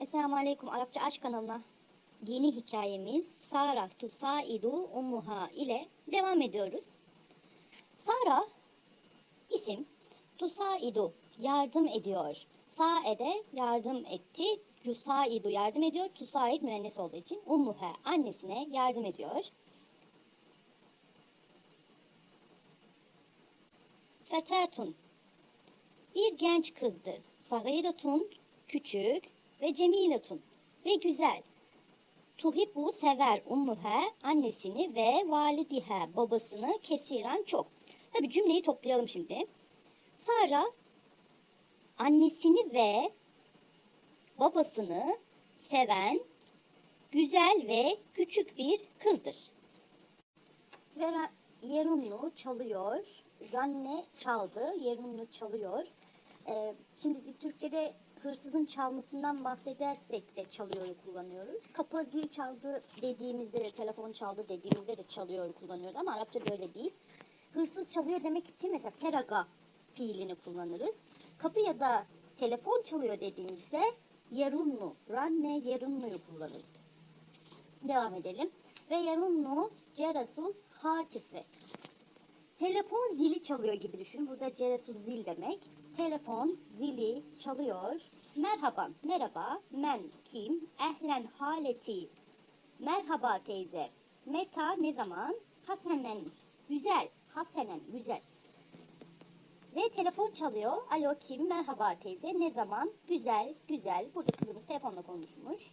Esselamu Aleyküm Arapça Aşk kanalına yeni hikayemiz Sara Tusaidu Ummuha ile devam ediyoruz. Sara isim Tusaidu yardım ediyor. Saede yardım etti. Tusaidu yardım ediyor. Tusaid müennes olduğu için Ummuha annesine yardım ediyor. Fetatun bir genç kızdır. Sagiratun küçük ve cemiletun ve güzel. Tuhibbu sever ummuha annesini ve validiha babasını kesiren çok. Tabi cümleyi toplayalım şimdi. Sara annesini ve babasını seven güzel ve küçük bir kızdır. Vera Yerunlu çalıyor. Ranne çaldı. Yerunlu çalıyor. Ee, şimdi biz Türkçe'de hırsızın çalmasından bahsedersek de çalıyoru kullanıyoruz. Kapı zil çaldı dediğimizde de telefon çaldı dediğimizde de çalıyor kullanıyoruz ama Arapça böyle değil. Hırsız çalıyor demek için mesela seraga fiilini kullanırız. Kapı ya da telefon çalıyor dediğimizde yerunlu, ranne yerunluyu kullanırız. Devam edelim. Ve yarunnu cerasul hatife. Telefon zili çalıyor gibi düşün. Burada cerasul zil demek. Telefon zili çalıyor. Merhaba, merhaba. Men kim? Ehlen haleti. Merhaba teyze. Meta ne zaman? Hasenen. Güzel. Hasenen. Güzel. Ve telefon çalıyor. Alo kim? Merhaba teyze. Ne zaman? Güzel. Güzel. Burada kızımız telefonla konuşmuş.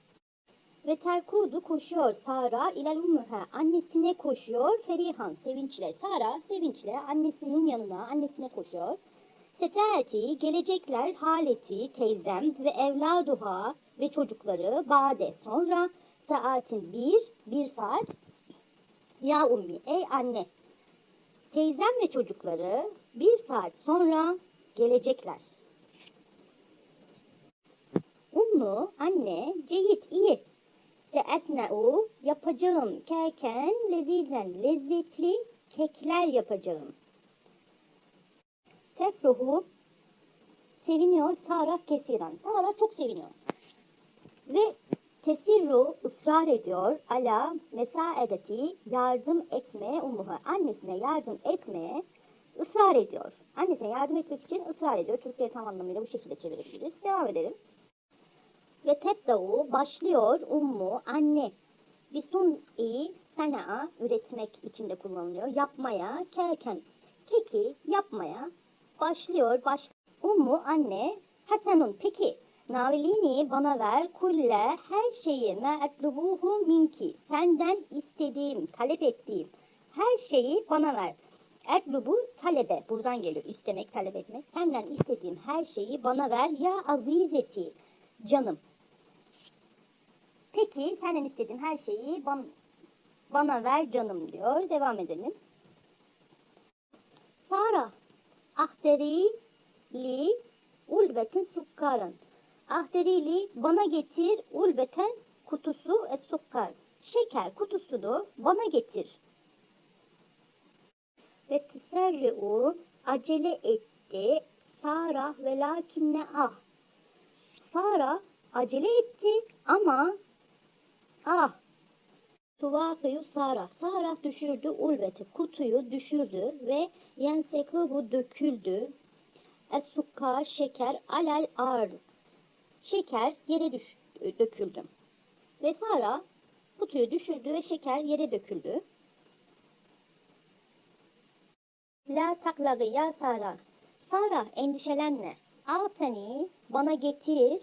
Ve terkudu koşuyor Sara ummuha annesine koşuyor Ferihan sevinçle Sara sevinçle annesinin yanına annesine koşuyor. Setati gelecekler haleti teyzem ve evladuha ve çocukları bade sonra saatin bir bir saat ya ummi ey anne teyzem ve çocukları bir saat sonra gelecekler. Ummu anne ceyit iyi Seesne'u yapacağım keken lezizen lezzetli kekler yapacağım. Tefruhu seviniyor Sara kesiren. Sara çok seviniyor. Ve tesirru ısrar ediyor ala mesaedeti yardım etmeye umuha. Annesine yardım etmeye ısrar ediyor. Annesine yardım etmek için ısrar ediyor. Türkçe'ye tam anlamıyla bu şekilde çevirebiliriz. Devam edelim. Ve tebda'u başlıyor ummu anne. Bisun'i sana'a üretmek için de kullanılıyor. Yapmaya, keken keki yapmaya başlıyor. Baş ummu anne Hasanun peki Navilini bana ver kulle her şeyi me etlubuhu minki senden istediğim, talep ettiğim her şeyi bana ver. Etlubu talebe buradan geliyor istemek, talep etmek. Senden istediğim her şeyi bana ver ya azizeti canım. Peki senden istediğim her şeyi ban- bana ver canım diyor. Devam edelim. Sara ahteri li ulbeten sukkarın. Ahterili bana getir ulbeten kutusu es sukkar. Şeker kutusunu bana getir. Ve tüserri'u acele etti. Sara ve lakinne ah. Sara acele etti ama ah Tuvakıyı Sara. Sara düşürdü ulveti. Kutuyu düşürdü ve yensekıhu döküldü. Es-sukka şeker alal arz. Şeker yere düş, döküldü. Ve Sara kutuyu düşürdü ve şeker yere döküldü. La taklagı ya Sara. Sara endişelenme. Altani bana getir.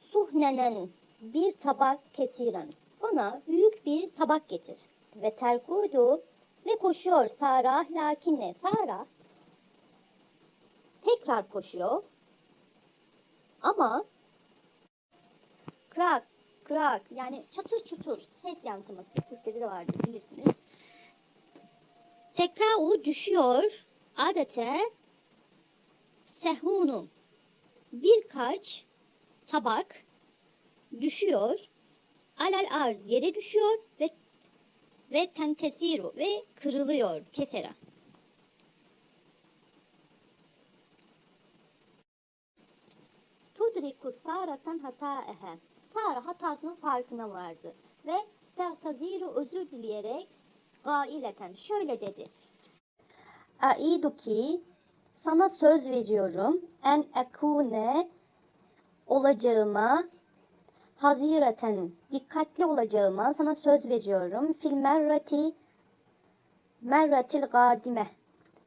Suhnenen bir tabak kesiren. Bana büyük bir tabak getir. Ve terkudu ve koşuyor Sara lakinne. Sara tekrar koşuyor. Ama krak krak yani çatır çutur ses yansıması Türkçe'de de vardır bilirsiniz. Tekau düşüyor adete sehunun birkaç tabak düşüyor. Alal arz yere düşüyor ve ve tentesiru ve kırılıyor kesera. Tudriku Saratan hataehe. Sara hatasının farkına vardı ve taziru özür dileyerek gaileten şöyle dedi. Aiduki sana söz veriyorum en ekune olacağıma hazireten dikkatli olacağıma sana söz veriyorum fil merrati merratil gadime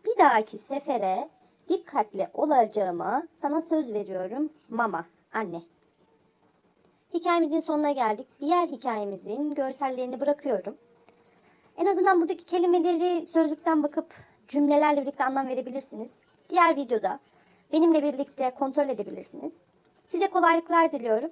bir dahaki sefere dikkatli olacağıma sana söz veriyorum mama anne. Hikayemizin sonuna geldik. Diğer hikayemizin görsellerini bırakıyorum. En azından buradaki kelimeleri sözlükten bakıp cümlelerle birlikte anlam verebilirsiniz. Diğer videoda benimle birlikte kontrol edebilirsiniz. Size kolaylıklar diliyorum.